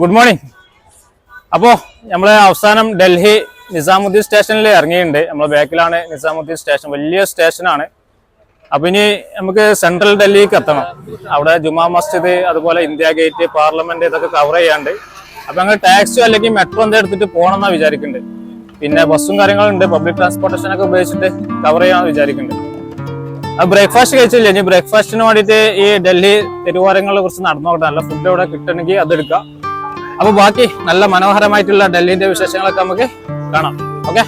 Good morning അപ്പോ നമ്മൾ അവസാനം ഡൽഹി നിസാമുദ്ദീൻ സ്റ്റേഷനിൽ ഇറങ്ങിയിട്ടുണ്ട്. നമ്മളെ ബാക്കിലാണ് നിസാമുദ്ദീൻ സ്റ്റേഷൻ. വലിയ സ്റ്റേഷനാണ്. അപ്പൊ ഇനി നമുക്ക് സെൻട്രൽ ഡൽഹിക്ക് എത്തണം. അവിടെ ജുമാ മസ്ജിദ് അതുപോലെ ഇന്ത്യ ഗേറ്റ് പാർലമെന്റ് ഇതൊക്കെ കവർ ചെയ്യാണ്ട്. അപ്പോൾ ഞങ്ങൾ ടാക്സി അല്ലെങ്കിൽ മെട്രോ എന്താ എടുത്തിട്ട് പോകണം എന്നാണ് വിചാരിക്കുന്നുണ്ട് പിന്നെ ബസ്സും കാര്യങ്ങളുണ്ട് പബ്ലിക് ട്രാൻസ്പോർട്ടേഷൻ ഒക്കെ ഉപയോഗിച്ചിട്ട് കവർ ചെയ്യാമെന്ന് വിചാരിക്കുന്നുണ്ട് ബ്രേക്ക്ഫാസ്റ്റ് കഴിച്ചില്ല? ഇനി ബ്രേക്ക്ഫാസ്റ്റിന് വേണ്ടിയിട്ട് ഈ ഡൽഹി തെരുവോരങ്ങളെ കുറിച്ച് നടന്നോട്ടെ. നല്ല ഫുഡ് എവിടെ കിട്ടണമെങ്കിൽ അതെടുക്കാം അപ്പൊ ബാക്കി നല്ല മനോഹരമായിട്ടുള്ള ഡൽഹിന്റെ വിശേഷങ്ങളൊക്കെ നമുക്ക് കാണാം. ഓക്കെ?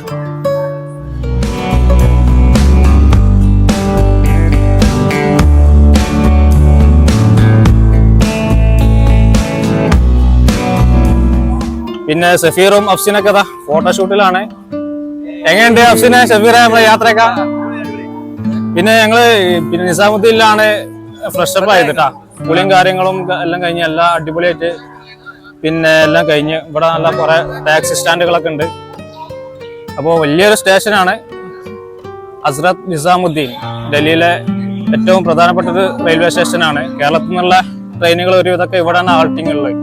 പിന്നെ സഫീറും അഫ്സിനൊക്കെ അതാ ഫോട്ടോഷൂട്ടിലാണ്. എങ്ങനെയുണ്ട് അഫ്സിനെ സഫീറ നമ്മളെ യാത്രയൊക്കെ? പിന്നെ ഞങ്ങൾ പിന്നെ നിസാമുദ്ദീനിലാണ് ഫ്രഷപ്പ് ആയത് കേട്ടാ കുളിയും കാര്യങ്ങളും എല്ലാം കഴിഞ്ഞ് എല്ലാം അടിപൊളിയായിട്ട് പിന്നെ എല്ലാം കഴിഞ്ഞ് ഇവിടെ നല്ല കുറെ ടാക്സി സ്റ്റാൻഡുകളൊക്കെ ഉണ്ട്. അപ്പോൾ വലിയൊരു സ്റ്റേഷനാണ് ഹസ്രത് നിസാമുദ്ദീൻ. ഡൽഹിയിലെ ഏറ്റവും പ്രധാനപ്പെട്ട ഒരു റെയിൽവേ സ്റ്റേഷനാണ് കേരളത്തിൽ നിന്നുള്ള ട്രെയിനുകൾ ഒരു ഇതൊക്കെ ഇവിടെയാണ് ഹാൾട്ടിംഗ് ഉള്ളത്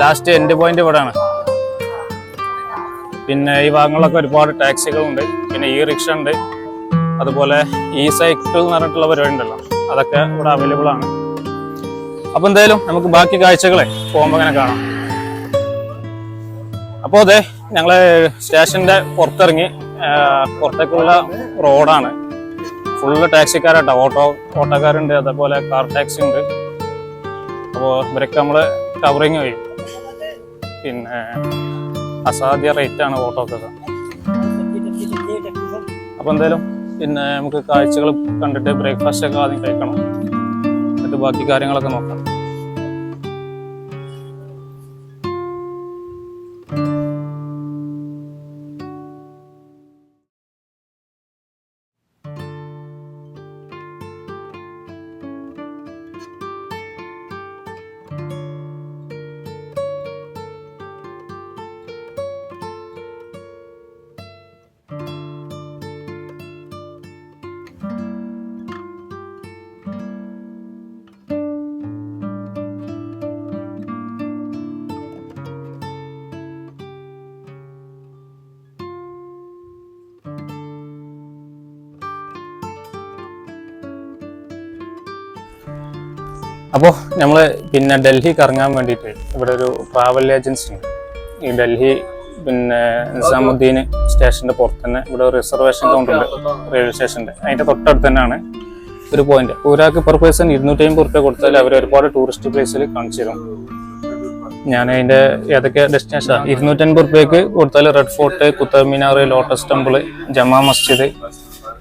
ലാസ്റ്റ് എൻഡ് പോയിന്റ് ഇവിടെയാണ്. പിന്നെ ഈ ഭാഗങ്ങളിലൊക്കെ ഒരുപാട് ടാക്സികളുണ്ട് പിന്നെ ഈ റിക്ഷ ഉണ്ട്. അതുപോലെ ഈ സൈക്കിൾ എന്ന് പറഞ്ഞിട്ടുള്ള പരിപാടി ഉണ്ടല്ലോ. അതൊക്കെ ഇവിടെ അവൈലബിൾ ആണ്. അപ്പൊ എന്തായാലും നമുക്ക് ബാക്കി കാഴ്ചകളെ പോകുമ്പോ അങ്ങനെ കാണാം. അപ്പോൾ അതെ ഞങ്ങൾ സ്റ്റേഷന്റെ പുറത്തിറങ്ങി പുറത്തേക്കുള്ള റോഡാണ്. ഫുള്ള് ടാക്സിക്കാരാട്ടോ ഓട്ടോ ഓട്ടോക്കാരുണ്ട് അതേപോലെ കാർ ടാക്സി ഉണ്ട്. അപ്പോൾ ഇവരൊക്കെ നമ്മൾ കവറിങ് ചെയ്യും. പിന്നെ അസാധ്യ റേറ്റ് ആണ് ഓട്ടോക്കൊക്കെ. അപ്പോൾ എന്തായാലും പിന്നെ നമുക്ക് കാഴ്ചകൾ കണ്ടിട്ട് ബ്രേക്ക്ഫാസ്റ്റ് ഒക്കെ ആദ്യം കഴിക്കണം. എന്നിട്ട് ബാക്കി കാര്യങ്ങളൊക്കെ നോക്കാം. അപ്പോൾ നമ്മൾ പിന്നെ ഡൽഹി കറങ്ങാൻ വേണ്ടിയിട്ട് ഇവിടെ ഒരു ട്രാവൽ ഏജൻസി ഉണ്ട്. ഈ ഡൽഹി പിന്നെ നിസാമുദ്ദീൻ സ്റ്റേഷന്റെ പുറത്ത് തന്നെ ഇവിടെ ഒരു റിസർവേഷൻ കൗണ്ടർ ഉണ്ട്. റെയിൽവേ സ്റ്റേഷന്റെ അതിന്റെ തൊട്ടടുത്ത് തന്നെയാണ് ഒരു പോയിന്റ് ഒരാൾക്ക് പെർ പേഴ്സൺ ഇരുന്നൂറ്റി അമ്പത് റുപ്യ കൊടുത്താൽ അവർ ഒരുപാട് ടൂറിസ്റ്റ് പ്ലേസിൽ കാണിച്ചു തരും. ഞാൻ അതിന്റെ ഏതൊക്കെ ഡെസ്റ്റിനേഷൻ ഇരുന്നൂറ്റൻപത് റുപ്യക്ക് കൊടുത്താൽ red fort Qutub Minar lotus temple Jama Masjid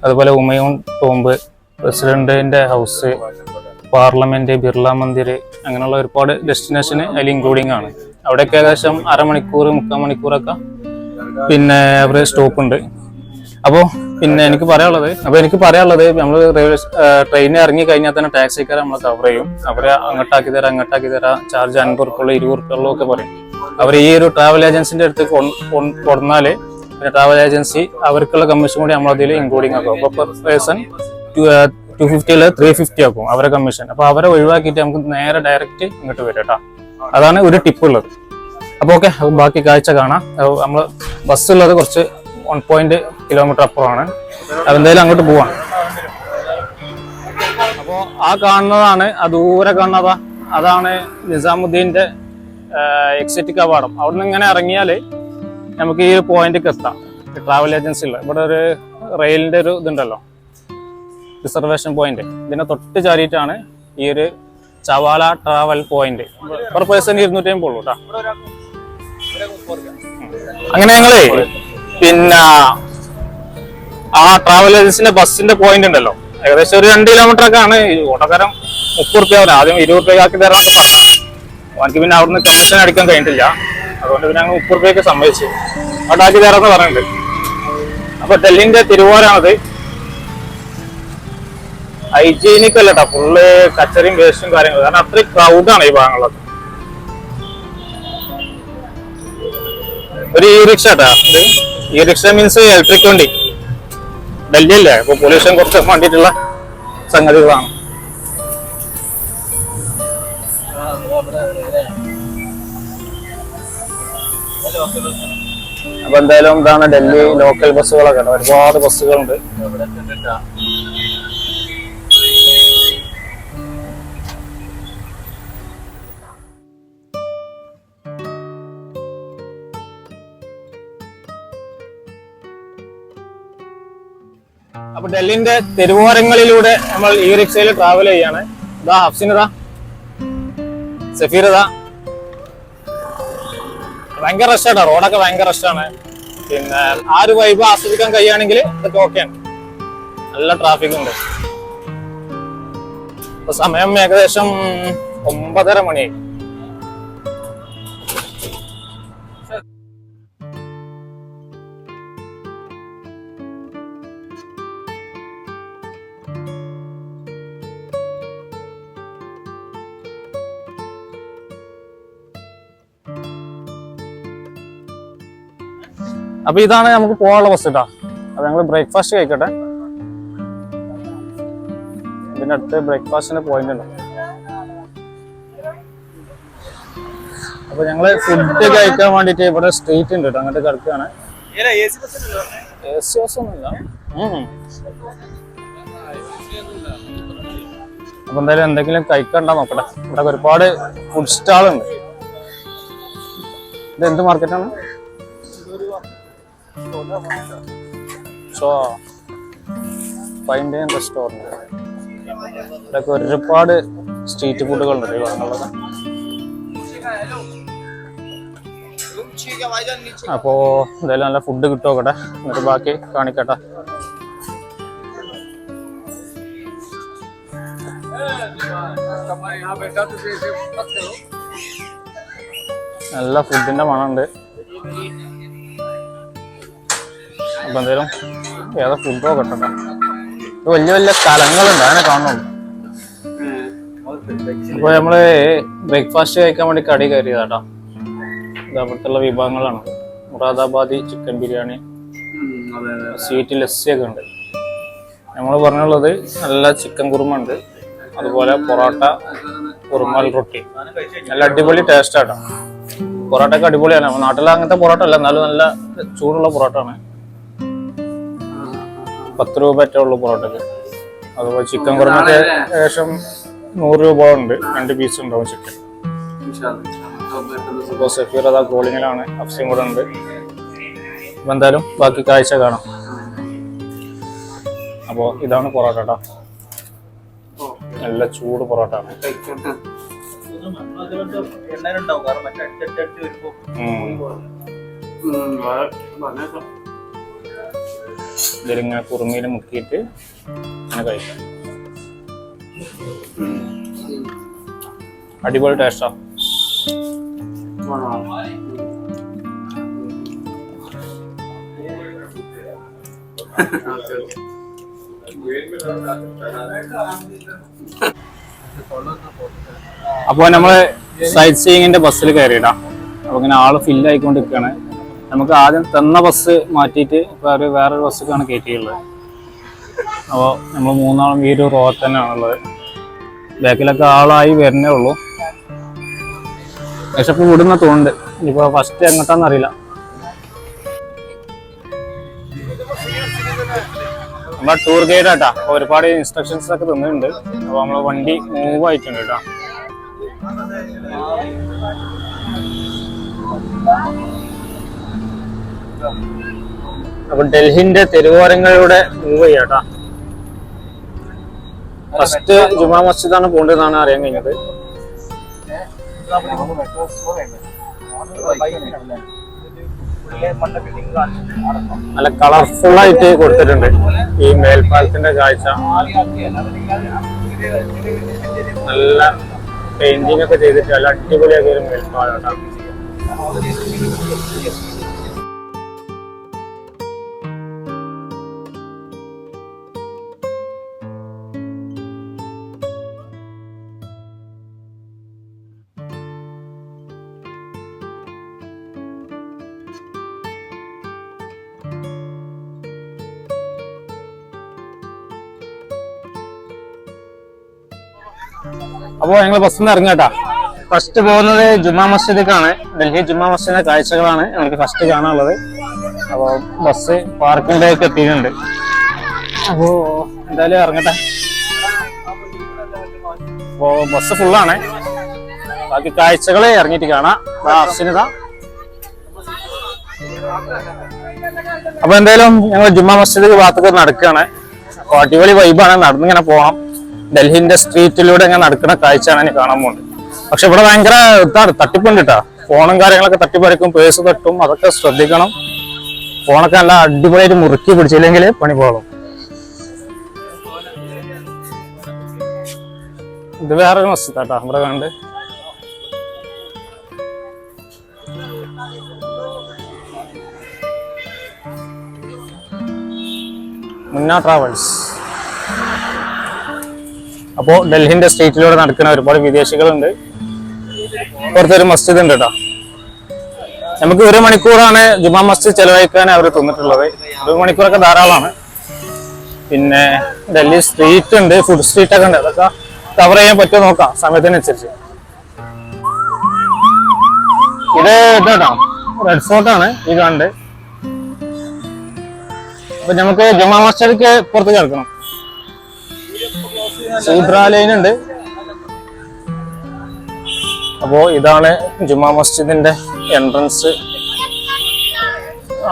അതുപോലെ ഉമയൂൺ ടോംബ് പ്രസിഡന്റിന്റെ ഹൗസ് പാർലമെന്റ് ബിർള മന്ദിർ അങ്ങനെയുള്ള ഒരുപാട് ഡെസ്റ്റിനേഷന് അതിൽ ഇൻക്ലൂഡിങ് ആണ്. അവിടെയൊക്കെ ഏകദേശം അരമണിക്കൂർ മുക്കാൽ മണിക്കൂറൊക്കെ പിന്നെ അവർ സ്റ്റോപ്പ് ഉണ്ട്. അപ്പോൾ പിന്നെ എനിക്ക് പറയാനുള്ളത് അപ്പോൾ എനിക്ക് പറയാനുള്ളത് നമ്മൾ റെയിൽവേ ട്രെയിനിൽ ഇറങ്ങി കഴിഞ്ഞാൽ തന്നെ ടാക്സിക്കാരെ നമ്മൾ കവർ ചെയ്യും. അവരെ അങ്ങോട്ടാക്കി തരാം അങ്ങോട്ടാക്കി തരാം ചാർജ് അൻപത് റുപ്യുള്ള ഇരുപത് റുപ്യുള്ള ഒക്കെ പറയും. അവർ ഈ ഒരു ട്രാവൽ ഏജൻസിന്റെ അടുത്ത് കൊടുന്നാൽ പിന്നെ ട്രാവൽ ഏജൻസി അവർക്കുള്ള കമ്മീഷൻ കൂടി നമ്മളതിൽ ഇൻക്ലൂഡിങ് ആക്കും. അപ്പോൾ പെർ പേഴ്സൺ ടു ഫിഫ്റ്റി അല്ലെങ്കിൽ ത്രീ ഫിഫ്റ്റി ആക്കും അവരെ കമ്മീഷൻ അപ്പൊ അവരെ ഒഴിവാക്കിയിട്ട് നമുക്ക് നേരെ ഡയറക്റ്റ് ഇങ്ങോട്ട് വരും കേട്ടോ. അതാണ് ഒരു ടിപ്പ് ഉള്ളത്. അപ്പോൾ ഓക്കെ ബാക്കി കാഴ്ച കാണാം. നമ്മൾ ബസ് ഉള്ളത് കുറച്ച് വൺ പോയിന്റ് കിലോമീറ്റർ അപ്പുറമാണ്. അതെന്തായാലും അങ്ങോട്ട് പോവാം. അപ്പോൾ ആ കാണുന്നതാണ് ആ ദൂരെ കാണുന്നതാ അതാണ് നിസാമുദ്ദീന്റെ എക്സിറ്റ് കവാടം. അവിടെ നിന്ന് ഇങ്ങനെ ഇറങ്ങിയാൽ നമുക്ക് ഈ പോയിന്റിലേക്ക് എത്താം. ട്രാവൽ ഏജൻസിയിൽ ഇവിടെ ഒരു റെയിലിന്റെ ഒരു ഇതുണ്ടല്ലോ. Reservation point. ഇതിനെ തൊട്ട് ചാരിയിട്ടാണ് ഈ ഒരു Chawla travel point per person ഇരുന്നൂറ്റി അമ്പത് അങ്ങനെ ഞങ്ങൾ പിന്നെ ആ ട്രാവൽ ഏജൻസിന്റെ ബസ്സിന്റെ പോയിന്റ് ഉണ്ടല്ലോ. ഏകദേശം ഒരു രണ്ട് കിലോമീറ്റർ ഒക്കെ ആണ്. ഓട്ടക്കാരൻ മുപ്പത് റുപ്യ ആവില്ല ആദ്യം ഇരുപത് റുപ്യ ആക്കി തരാൻ എനിക്ക് പിന്നെ അവിടുന്ന് കമ്മീഷൻ അടിക്കാൻ കഴിഞ്ഞിട്ടില്ല. അതുകൊണ്ട് പിന്നെ അങ്ങ് മുപ്പത് റുപ്യൊക്കെ സമ്മതിച്ചു. അവിടെ ആക്കി തരാന്ന് പറഞ്ഞിട്ടുണ്ട്. അപ്പൊ ഡൽഹിന്റെ തിരുവോരാണത്. ഹൈജീനിക് അല്ലട്ടാ ഫുള്ള് കച്ചറിയും വേസ്റ്റും കാര്യങ്ങളും. കാരണം അത്രയും ക്രൗഡാണ് ഈ ഭാഗങ്ങളൊക്കെ ഒരു ഇ റിക്ഷ ട്ടാ ഇത് ഇ റിക്ഷ മീൻസ് ഇലക്ട്രിക് വണ്ടി. ഡൽഹി അല്ലേ അപ്പൊ പൊല്യൂഷൻ കുറച്ച് വേണ്ടിയിട്ടുള്ള സംഗതികളാണ്. അപ്പൊ എന്തായാലും ഇതാണ് ഡൽഹി ലോക്കൽ ബസ്സുകളൊക്കെ ഒരുപാട് ബസ്സുകളുണ്ട്. അപ്പൊ ഡൽഹിന്റെ തെരുവോരങ്ങളിലൂടെ നമ്മൾ ഈ റിക്ഷയിൽ ട്രാവൽ ചെയ്യാണ്. ഇതാ ഹഫ്സിനതാ സഫീർ ഇതാ ഭയങ്കര റഷാണ് റോഡൊക്കെ ഭയങ്കര റഷാണ് പിന്നെ ആ ഒരു വൈബ് ആസ്വദിക്കാൻ കഴിയുകയാണെങ്കിൽ ഇതൊക്കെ ഓക്കെയാണ് നല്ല ട്രാഫിക് ഉണ്ട്. സമയം ഏകദേശം ഒമ്പതര മണിയായി. അപ്പൊ ഇതാണ് നമുക്ക് പോകാനുള്ള ബസ് കേട്ടോ അപ്പൊ ഞങ്ങൾ ബ്രേക്ക്ഫാസ്റ്റ് കഴിക്കട്ടെ. ഇതിന്റെ അടുത്ത് ബ്രേക്ക്ഫാസ്റ്റിന് പോയിന്റ് ഉണ്ട്. അപ്പൊ ഞങ്ങൾ ഫുഡ് കഴിക്കാൻ വേണ്ടിട്ട് ഇവിടെ സ്ട്രീറ്റ് ഉണ്ട് കേട്ടോ അങ്ങോട്ട് കിടക്കുകയാണ് എ സി ബസ് ഒന്നുമില്ല. അപ്പൊ എന്തായാലും എന്തെങ്കിലും കഴിക്കണ്ട നോക്കട്ടെ. ഇവിടെ ഒരുപാട് ഫുഡ് സ്റ്റാളുണ്ട് ഇത് എന്ത് മാർക്കറ്റാണ് സോ ഫൈൻ ഡൈൻ റെസ്റ്റോറന്റ് ഇതൊക്കെ ഒരുപാട് സ്ട്രീറ്റ് ഫുഡുകളുണ്ട് ഈ പറഞ്ഞുള്ളത് അപ്പോ എന്തായാലും നല്ല ഫുഡ് കിട്ടുമോക്കട്ടെ എന്നിട്ട് ബാക്കി കാണിക്കട്ടെ. നല്ല ഫുഡിന്റെ മണമുണ്ട്. അപ്പൊ എന്തേലും ഏതാ ഫുഡ് ഇത് വലിയ വലിയ സ്ഥലങ്ങളുണ്ട് അങ്ങനെ കാണുന്നുള്ളൂ. അപ്പൊ നമ്മൾ ബ്രേക്ക്ഫാസ്റ്റ് കഴിക്കാൻ വേണ്ടി കടി കയറിയതാട്ടോ. അവിടുത്തെ വിഭവങ്ങളാണ്. മുറാദാബാദി ചിക്കൻ ബിരിയാണി സ്വീറ്റ് ലസ്സി ഒക്കെ ഉണ്ട്. നമ്മൾ പറഞ്ഞുള്ളത് നല്ല ചിക്കൻ കുറുമ ഉണ്ട്. അതുപോലെ പൊറോട്ട കുറുമാൽ റൊട്ടി. നല്ല അടിപൊളി ടേസ്റ്റ് ആട്ടോ. പൊറോട്ട ഒക്കെ അടിപൊളിയാണ് നാട്ടിൽ അങ്ങനത്തെ പൊറോട്ട അല്ല. എന്നാലും നല്ല ചൂടുള്ള പൊറോട്ട ആണ് പത്ത് രൂപ ഏറ്റവും ഉള്ളു പൊറോട്ടക്ക്. അതുപോലെ ചിക്കൻ കുറുമക്ക് ഏകദേശം നൂറ് രൂപ ഉണ്ട്. രണ്ട് പീസ് ഉണ്ടാവും ചിക്കൻ. ഇപ്പോൾ സഫീർ അതാ കോളിങ്ങിലാണ്. അഫ്സയും കൂടെ ഉണ്ട്. അപ്പൊ എന്തായാലും ബാക്കി കാഴ്ച കാണാം. അപ്പോൾ ഇതാണ് പൊറോട്ട കേട്ടോ നല്ല ചൂട് പൊറോട്ട. ആണ് ഇതിലിങ്ങനെ കുറുമയിൽ മുക്കിയിട്ട് അങ്ങനെ കഴിക്കാം. അടിപൊളി ടേസ്റ്റാ അപ്പോൾ നമ്മൾ സൈറ്റ് സീയിങ്ങിന്റെ ബസ്സിൽ കയറിയിട്ടാ അപ്പൊ ഇങ്ങനെ ആൾ ഫില്ല് ആയിക്കൊണ്ടിരിക്കുകയാണ് നമുക്ക് ആദ്യം തന്ന ബസ് മാറ്റിയിട്ട് വേറെ ഒരു വേറൊരു ബസ്സൊക്കെയാണ് കയറ്റിയുള്ളത് അപ്പോൾ നമ്മൾ മൂന്നാളും ഈ ഒരു റോ തന്നെയാണുള്ളത്. ബാക്കിലൊക്കെ ആളായി വരുന്നേ ഉള്ളൂ. പക്ഷെ ഇപ്പൊ വിടുന്ന തോണ്ട് ഇപ്പോൾ ഫസ്റ്റ് എങ്ങോട്ടാന്ന് നമ്മളെ ടൂർ ഗൈഡ് ആട്ടാ. ഒരുപാട് ഇൻസ്ട്രക്ഷൻസ് ഒക്കെ തന്നിട്ടുണ്ട്. അപ്പോൾ നമ്മൾ വണ്ടി മൂവ് ആയിട്ടുണ്ട് കേട്ടോ. അപ്പൊ ഡൽഹിന്റെ തെരുവോരങ്ങളിലൂടെ മൂവ് ചെയ്യാട്ടാ. ഫസ്റ്റ് ജുമാ മസ്ജിദാണ് പോകേണ്ടതെന്നാണ് അറിയാൻ കഴിഞ്ഞത്. നല്ല കളർഫുൾ ആയിട്ട് കൊടുത്തിട്ടുണ്ട് ഈ മേൽപ്പാലത്തിന്റെ കാഴ്ച. നല്ല പെയിന്റിംഗ് ഒക്കെ ചെയ്തിട്ട് നല്ല അടിപൊളിയാക്കിയ ഒരു മേൽപ്പാലം അപ്പോ ഞങ്ങൾ ബസ്സിൽ നിന്ന് ഇറങ്ങാട്ടാ ഫസ്റ്റ് പോകുന്നത് ജുമാ മസ്ജിദിലേക്കാണ്. ഡൽഹി ജുമാ മസ്ജിദിന്റെ കാഴ്ചകളാണ് ഞങ്ങൾക്ക് ഫസ്റ്റ് കാണാനുള്ളത്. അപ്പോൾ ബസ് പാർക്കിംഗിലേക്ക് എത്തിയിട്ടുണ്ട്. അപ്പോൾ എന്തായാലും ഇറങ്ങട്ടെ. അപ്പോൾ ബസ് ഫുള്ളാണ് ബാക്കി കാഴ്ചകൾ ഇറങ്ങിയിട്ട് കാണാം. അഫ്സിനിത അപ്പൊ എന്തായാലും ഞങ്ങൾ ജുമാ മസ്ജിദ് ഭാഗത്തൊക്കെ നടക്കുകയാണ്. അപ്പോൾ അടിപൊളി വൈബാണ് നടന്നിങ്ങനെ പോകണം ഡൽഹിന്റെ സ്ട്രീറ്റിലൂടെ ഇങ്ങനെ നടക്കുന്ന കാഴ്ചയാണ് എനിക്ക് കാണാൻ പോകുന്നത് പക്ഷെ ഇവിടെ ഭയങ്കര ഇതാണ് തട്ടിപ്പുണ്ട് കേട്ടോ. ഫോണും കാര്യങ്ങളൊക്കെ തട്ടിപ്പറിക്കും പേഴ്സ് തട്ടും അതൊക്കെ ശ്രദ്ധിക്കണം. ഫോണൊക്കെ നല്ല അടിപൊളിയായിട്ട് മുറുക്കി പിടിച്ചില്ലെങ്കിൽ പണി പോകും ഇത് വേറൊരു മസ്ജിദ് കേട്ടോ ഇവിടെ കണ്ട് മുന്ന ട്രാവൽസ് അപ്പോൾ ഡൽഹിന്റെ സ്ട്രീറ്റിലൂടെ നടക്കുന്ന ഒരുപാട് വിദേശികളുണ്ട്. പുറത്തൊരു മസ്ജിദ് ഉണ്ട് കേട്ടോ നമുക്ക് ഒരു മണിക്കൂറാണ് ജുമാ മസ്ജിദ് ചെലവഴിക്കാൻ അവർ തന്നിട്ടുള്ളത്. ഒരു മണിക്കൂറൊക്കെ ധാരാളമാണ്. പിന്നെ ഡൽഹി സ്ട്രീറ്റ് ഉണ്ട് ഫുഡ് സ്ട്രീറ്റ് ഒക്കെ ഉണ്ട്. അതൊക്കെ കവർ ചെയ്യാൻ പറ്റുമോ നോക്കാം സമയത്തിനനുസരിച്ച്. ഇത് ഇതാട്ടോ റെഡ് ഫോർട്ട് ആണ് ഈ കണ്ട് അപ്പൊ നമുക്ക് ജുമാ മസ്ജിദിക്ക് പുറത്ത് കിടക്കണം. സീബ്ര ലൈൻ ഉണ്ട് അപ്പോ ഇതാണ് ജുമാ മസ്ജിദിന്റെ എൻട്രൻസ്.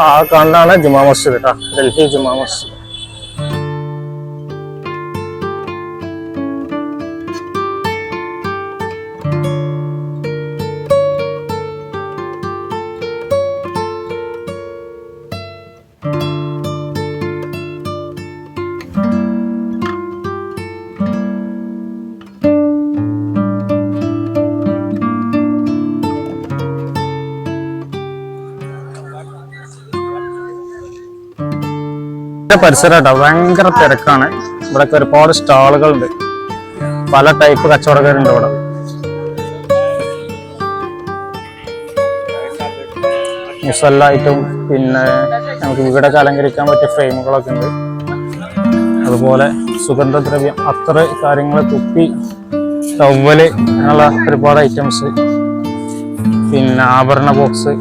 ആ കാണാണ് ജുമാ മസ്ജിദ് കേട്ടോ ഡൽഹി ജുമാ മസ്ജിദ്. ഇതിന്റെ പരിസരം കേട്ടോ ഭയങ്കര തിരക്കാണ്. ഇവിടെയൊക്കെ ഒരുപാട് സ്റ്റാളുകളുണ്ട്. പല ടൈപ്പ് കച്ചവടക്കാരുണ്ട് ഇവിടെ. മുസല്ലായിട്ടും പിന്നെ നമുക്ക് വീടൊക്കെ അലങ്കരിക്കാൻ പറ്റിയ ഫ്രെയിമുകളൊക്കെ ഉണ്ട്. അതുപോലെ സുഗന്ധദ്രവ്യം അത്ര കാര്യങ്ങൾ കുപ്പി ടവൽ അങ്ങനെയുള്ള ഒരുപാട് ഐറ്റംസ് പിന്നെ ആഭരണ ബോക്സ്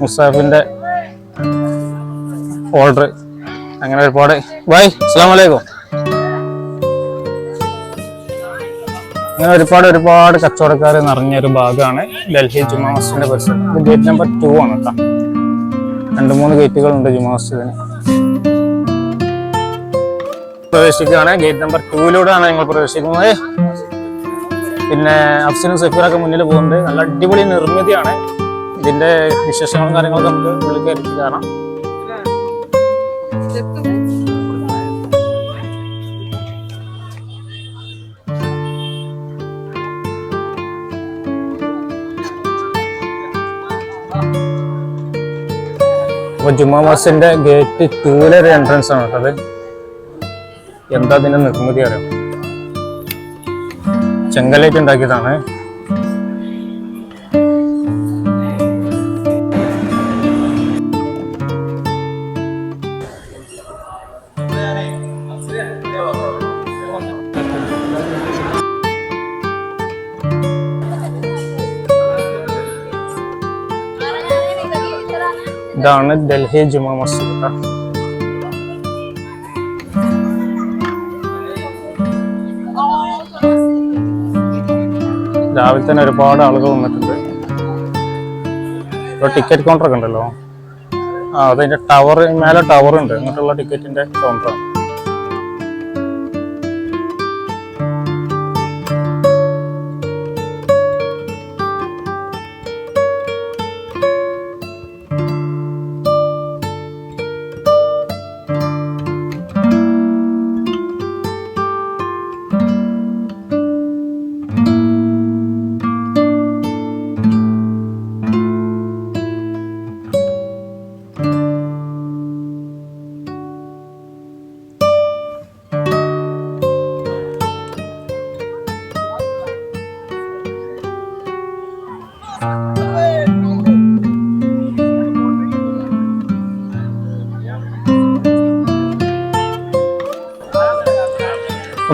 മുസാഫിന്റെ ഓർഡർ അങ്ങനെ ഒരുപാട്. ബൈ അസ്സാമലൈക്കും അങ്ങനെ ഒരുപാട് ഒരുപാട് കച്ചവടക്കാർ നിറഞ്ഞ ഒരു ഭാഗമാണ് ഡൽഹി ജുമാ മസ്ജിദിന്റെ പരിസരം. ഇത് ഗേറ്റ് നമ്പർ ടു ആണ് കേട്ടോ രണ്ട് മൂന്ന് ഗേറ്റുകളുണ്ട് ജുമാ മസ്ജിദിന്. പ്രവേശിക്കുകയാണ്. ഗേറ്റ് നമ്പർ ടൂയിലൂടെയാണ് ഞങ്ങൾ പ്രവേശിക്കുന്നത്. പിന്നെ അഫ്സിനും സഫീറൊക്കെ മുന്നിൽ പോകുന്നുണ്ട്. നല്ല അടിപൊളി നിർമ്മിതിയാണ്. ഇതിന്റെ വിശേഷങ്ങളും കാര്യങ്ങളൊക്കെ നമുക്ക് കയറി കാണാം. ജുമാ ഗേറ്റ് ടൂലൊരു എൻട്രൻസ് ആണ്. കേട്ടത് എന്താ അതിന്റെ നിർമ്മിതി അറിയാം? ചെങ്കലേക്ക് ഉണ്ടാക്കിയതാണ്. ഇതാണ് ഡൽഹി ജുമാ മസ്ജിദ് രാവിലെ തന്നെ ഒരുപാട് ആളുകൾ വന്നിട്ടുണ്ട്. ഇപ്പൊ ടിക്കറ്റ് കൗണ്ടർ ഒക്കെ ഉണ്ടല്ലോ. ആ അതിന്റെ ടവർ മേലെ ഉണ്ട്. അങ്ങോട്ടുള്ള ടിക്കറ്റിന്റെ കൗണ്ടറാണ്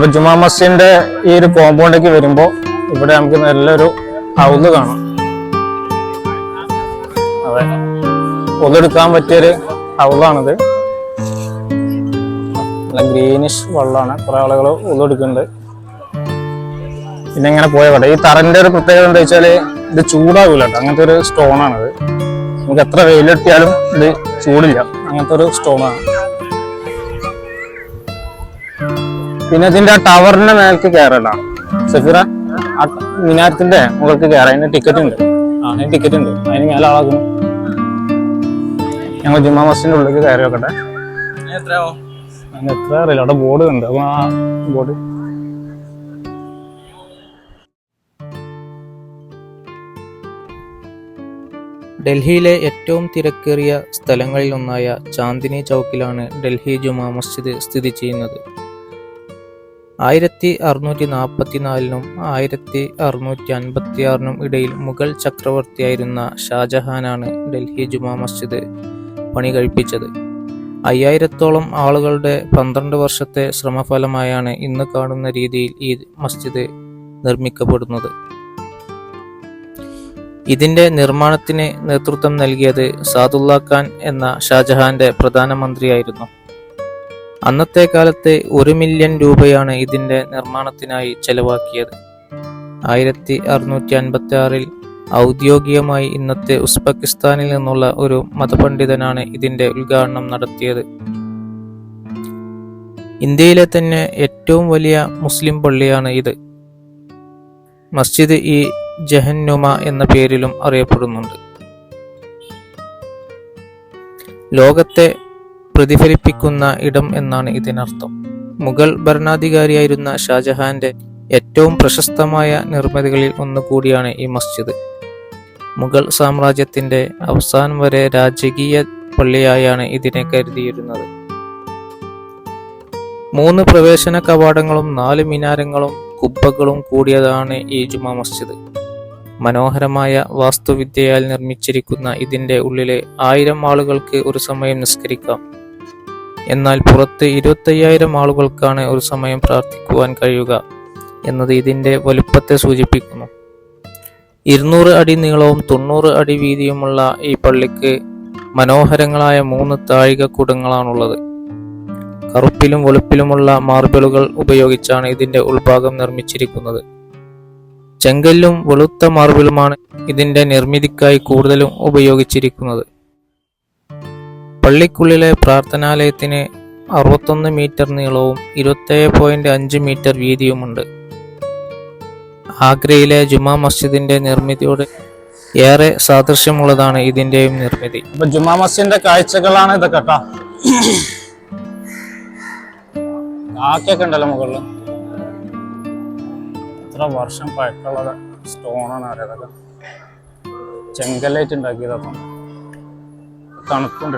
അപ്പൊ ജുമാ മസ്ജിദിന്റെ ഈ ഒരു കോമ്പൗണ്ടിലേക്ക് വരുമ്പോ ഇവിടെ നമുക്ക് നല്ലൊരു ഹൗസ് കാണാം. അതെ. ഒതെടുക്കാൻ പറ്റിയൊരു ഹൗലാണിത് നല്ല ഗ്രീനിഷ് വെള്ളമാണ്. കുറെ ആളുകൾ ഒതെടുക്കുന്നുണ്ട് പിന്നെ ഇങ്ങനെ പോയ ഈ തറന്റെ ഒരു പ്രത്യേകത എന്താ വെച്ചാൽ ഇത് കേട്ടോ. അങ്ങനത്തെ ഒരു സ്റ്റോൺ ആണിത് നമുക്ക് എത്ര വെയിലെത്തിയാലും ഇത് ചൂടില്ല. അങ്ങനത്തെ ഒരു സ്റ്റോൺ പിന്നെ ഇതിന്റെ ആ ടവറിന്റെ മേലേക്ക് കയറല സഫീറ ആ മിനാരത്തിന്റെ മുകൾക്ക് കയറാം അതിന് ടിക്കറ്റ് ഉണ്ട്. ആ അതിന് ടിക്കറ്റ് ഉണ്ട്. അതിന് മേലെ ആളാക്കുന്നു ഞങ്ങൾ ജുമാ മസ്ജിന്റെ ഉള്ളിലേക്ക് കയറി വെക്കട്ടെ എത്ര അറിയില്ല. അവിടെ ബോർഡ് ഉണ്ട്. അപ്പൊ ആ ബോർഡ് ഡൽഹിയിലെ ഏറ്റവും തിരക്കേറിയ സ്ഥലങ്ങളിലൊന്നായ ചാന്ദിനി ചൗക്കിലാണ് ഡൽഹി ജുമാ മസ്ജിദ് സ്ഥിതി ചെയ്യുന്നത്. ആയിരത്തി അറുന്നൂറ്റി നാൽപ്പത്തിനാലിനും ആയിരത്തി അറുന്നൂറ്റി അൻപത്തി ആറിനും ഇടയിൽ മുഗൾ ചക്രവർത്തിയായിരുന്ന ഷാജഹാനാണ് ഡൽഹി ജുമാ മസ്ജിദ് പണി കഴിപ്പിച്ചത്. അയ്യായിരത്തോളം ആളുകളുടെ പന്ത്രണ്ട് വർഷത്തെ ശ്രമഫലമായാണ് ഇന്ന് കാണുന്ന രീതിയിൽ ഈ മസ്ജിദ് നിർമ്മിക്കപ്പെടുന്നത്. ഇതിന്റെ നിർമ്മാണത്തിന് നേതൃത്വം നൽകിയത് സാദുല്ല ഖാൻ എന്ന ഷാജഹാന്റെ പ്രധാനമന്ത്രിയായിരുന്നു. അന്നത്തെ കാലത്ത് ഒരു മില്യൺ രൂപയാണ് ഇതിന്റെ നിർമ്മാണത്തിനായി ചെലവാക്കിയത്. ആയിരത്തി അറുന്നൂറ്റി അൻപത്തി ആറിൽ ഔദ്യോഗികമായി ഇന്നത്തെ ഉസ്ബെക്കിസ്ഥാനിൽ നിന്നുള്ള ഒരു മതപണ്ഡിതനാണ് ഇതിന്റെ ഉദ്ഘാടനം നടത്തിയത്. ഇന്ത്യയിലെ തന്നെ ഏറ്റവും വലിയ മുസ്ലിം പള്ളിയാണ് ഇത്. മസ്ജിദ് ഈ ജഹന്നുമ എന്ന പേരിലും അറിയപ്പെടുന്നുണ്ട്. ലോകത്തെ പ്രതിഫലിപ്പിക്കുന്ന ഇടം എന്നാണ് ഇതിനർത്ഥം. മുഗൾ ഭരണാധികാരിയായിരുന്ന ഷാജഹാന്റെ ഏറ്റവും പ്രശസ്തമായ നിർമ്മിതികളിൽ ഒന്നുകൂടിയാണ് ഈ മസ്ജിദ്. മുഗൾ സാമ്രാജ്യത്തിന്റെ അവസാനം വരെ രാജകീയ പള്ളിയായാണ് ഇതിനെ കരുതിയിരുന്നത്. മൂന്ന് പ്രവേശന കവാടങ്ങളും നാല് മിനാരങ്ങളും കുബ്ബകളും കൂടിയതാണ് ഈ ജുമാ മസ്ജിദ്. മനോഹരമായ വാസ്തുവിദ്യയാൽ നിർമ്മിച്ചിരിക്കുന്ന ഇതിന്റെ ഉള്ളിലെ ആയിരം ആളുകൾക്ക് ഒരു സമയം നിസ്കരിക്കാം. എന്നാൽ പുറത്ത് ഇരുപത്തയ്യായിരം ആളുകൾക്കാണ് ഒരു സമയം പ്രാർത്ഥിക്കുവാൻ കഴിയുക എന്നത് ഇതിന്റെ വലുപ്പത്തെ സൂചിപ്പിക്കുന്നു. ഇരുന്നൂറ് അടി നീളവും തൊണ്ണൂറ് അടി വീതിയുമുള്ള ഈ പള്ളിക്ക് മനോഹരങ്ങളായ മൂന്ന് താഴികക്കുടങ്ങളാണുള്ളത് കറുപ്പിലും വെളുപ്പിലുമുള്ള മാർബിളുകൾ ഉപയോഗിച്ചാണ് ഇതിന്റെ ഉൾഭാഗം നിർമ്മിച്ചിരിക്കുന്നത്. ചെങ്കല്ലും വെളുത്ത മാർബിളുമാണ് ഇതിന്റെ നിർമ്മിതിക്കായി കൂടുതലും ഉപയോഗിച്ചിരിക്കുന്നത്. പള്ളിക്കുള്ളിലെ പ്രാർത്ഥനാലയത്തിന് അറുപത്തൊന്ന് മീറ്റർ നീളവും ഇരുപത്തേഴ് പോയിന്റ് അഞ്ച് മീറ്റർ വീതിയുമുണ്ട്. ആഗ്രയിലെ ജുമാ മസ്ജിദിന്റെ നിർമ്മിതിയോട് ഏറെ സാദൃശ്യമുള്ളതാണ് ഇതിന്റെയും നിർമ്മിതി. ജുമാ മസ്ജിദിന്റെ കാഴ്ചകളാണ് ഇതൊക്കെ കേട്ടോ. ആക്കിയൊക്കെ ഉണ്ടല്ലോ മുകളിൽ എത്ര വർഷം പഴക്കമുള്ള സ്റ്റോണാണ് അറിയാതൊക്കെ ചെങ്കല്ലായിട്ട് ഉണ്ടാക്കിയതൊക്കെ തണുപ്പുണ്ട്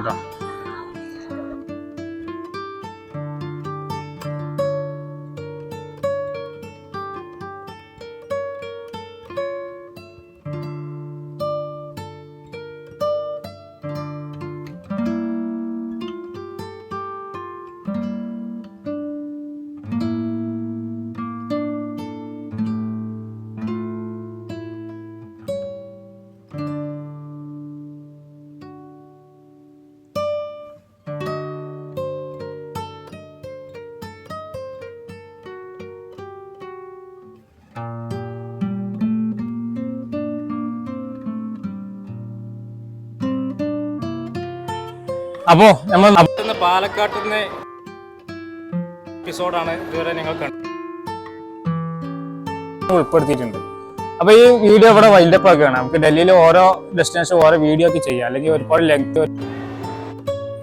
അപ്പോ നമ്മൾ പാലക്കാട്ടിൽ നിന്ന് എപ്പിസോഡാണ് ഇതുവരെ ഞങ്ങൾ കണ്ടത് ഉൾപ്പെടുത്തിയിട്ടുണ്ട് അപ്പൊ ഈ വീഡിയോ ഇവിടെ വൈൽഡ് വൈൻഡപ്പ് ആക്കുകയാണ്. നമുക്ക് ഡൽഹിയിൽ ഓരോ ഡെസ്റ്റിനേഷൻ ഓരോ വീഡിയോ ഒക്കെ ചെയ്യാം. അല്ലെങ്കിൽ ഒരുപാട് ലെങ്ത്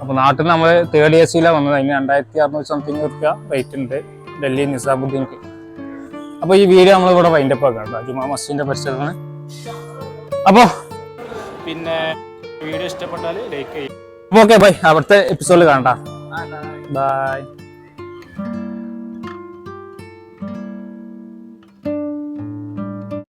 അപ്പൊ നാട്ടിൽ നമ്മൾ തേർഡ് എ സിയിലാണ് വന്നത്. അതിന് രണ്ടായിരത്തി അറുന്നൂറ്റി സംതിങ് റുപ്യ റേറ്റ് ഉണ്ട് ഡൽഹി നിസാമുദ്ദീൻക്ക് അപ്പൊ ഈ വീഡിയോ നമ്മൾ ഇവിടെ വൈൻഡപ്പ് ആക്കാം കേട്ടോ. ജുമാ മസ്ജിദിന്റെ പരിസരമാണ് അപ്പോ പിന്നെ വീഡിയോ ഇഷ്ടപ്പെട്ടാൽ ലൈക്ക് ചെയ്യും അപ്പൊ ഓക്കെ ബൈ അവിടുത്തെ എപ്പിസോഡിൽ കാണട്ടാ ബൈ